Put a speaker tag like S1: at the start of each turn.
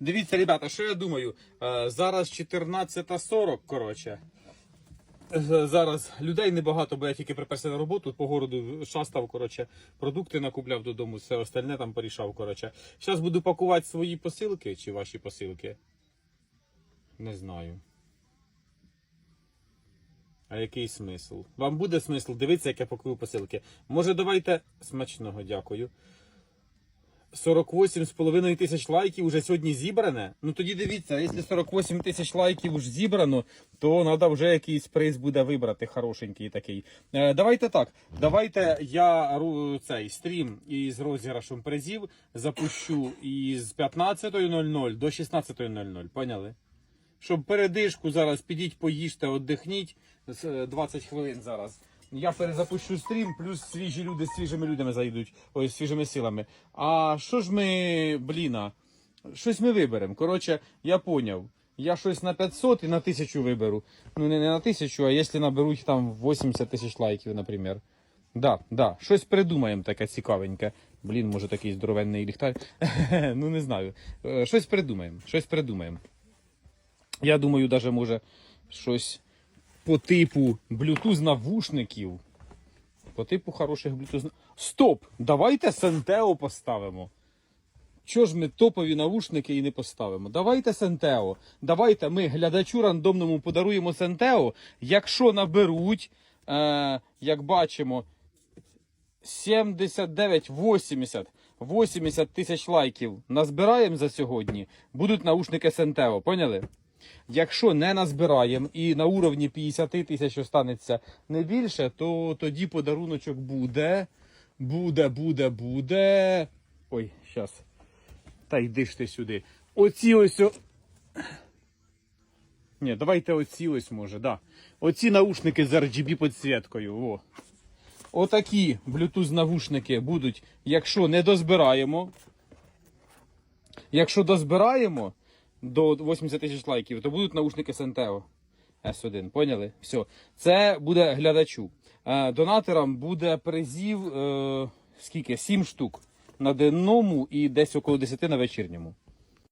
S1: Дивіться, ребята, що я думаю? Е, Зараз 14.40, коротше. Е, Зараз людей небагато, бо я тільки приперся на роботу по городу шастав, коротше, продукти накупляв додому, все остальне там порішав, коротше. Зараз буду пакувати свої посилки чи ваші посилки. Не знаю. А який смисл? Вам буде смисл? Дивіться, як я пакую посилки. Може, давайте смачного, дякую. 48,5 тисяч лайків уже сьогодні зібране. Ну тоді дивіться, якщо 48 тисяч лайків вже зібрано, то треба вже якийсь приз буде вибрати, хорошенький такий. Е, давайте так. Давайте я цей стрім із розіграшем призів запущу із 15.00 до 16.00. Поняли? Щоб передишку зараз підіть, поїжте, віддихніть з, е, 20 хвилин зараз. Я перезапущу стрім, плюс свіжі люди з свіжими людьми зайдуть, ой, свіжими силами. А що ж ми, бліна, щось ми виберемо. Коротше, я поняв. Я щось на 500 і на 1000 виберу. Ну не, не на 1000, а якщо наберуть там 80 тисяч лайків, наприклад. Да, да, щось придумаємо таке цікавеньке. Блін, може такий здоровенний ліхтар. ну не знаю. Е, Щось придумаємо, щось придумаємо. Я думаю, даже може щось по типу Bluetooth навушників. По типу хороших Bluetooth. Стоп! Давайте Сентео поставимо. Чого ж ми топові навушники і не поставимо? Давайте Сентео. Давайте ми глядачу рандомному подаруємо Сентео. Якщо наберуть, е, як бачимо, 79, 80, 80 тисяч лайків назбираємо за сьогодні, будуть наушники Сентео, поняли? Якщо не назбираємо і на уровні 50 тисяч останеться не більше, то тоді подаруночок буде. Буде, буде, буде. Ой, щас. Та йди ж ти сюди. Оці ось. О... Ні, давайте оці ось може, да. Оці наушники з RGB підсвіткою. О. Отакі Bluetooth навушники будуть, якщо не дозбираємо. Якщо дозбираємо до 80 тисяч лайків, то будуть наушники Сентео S1. Поняли? Все. Це буде глядачу. Е, донаторам буде призів е, скільки? 7 штук на денному і десь около 10 на вечірньому.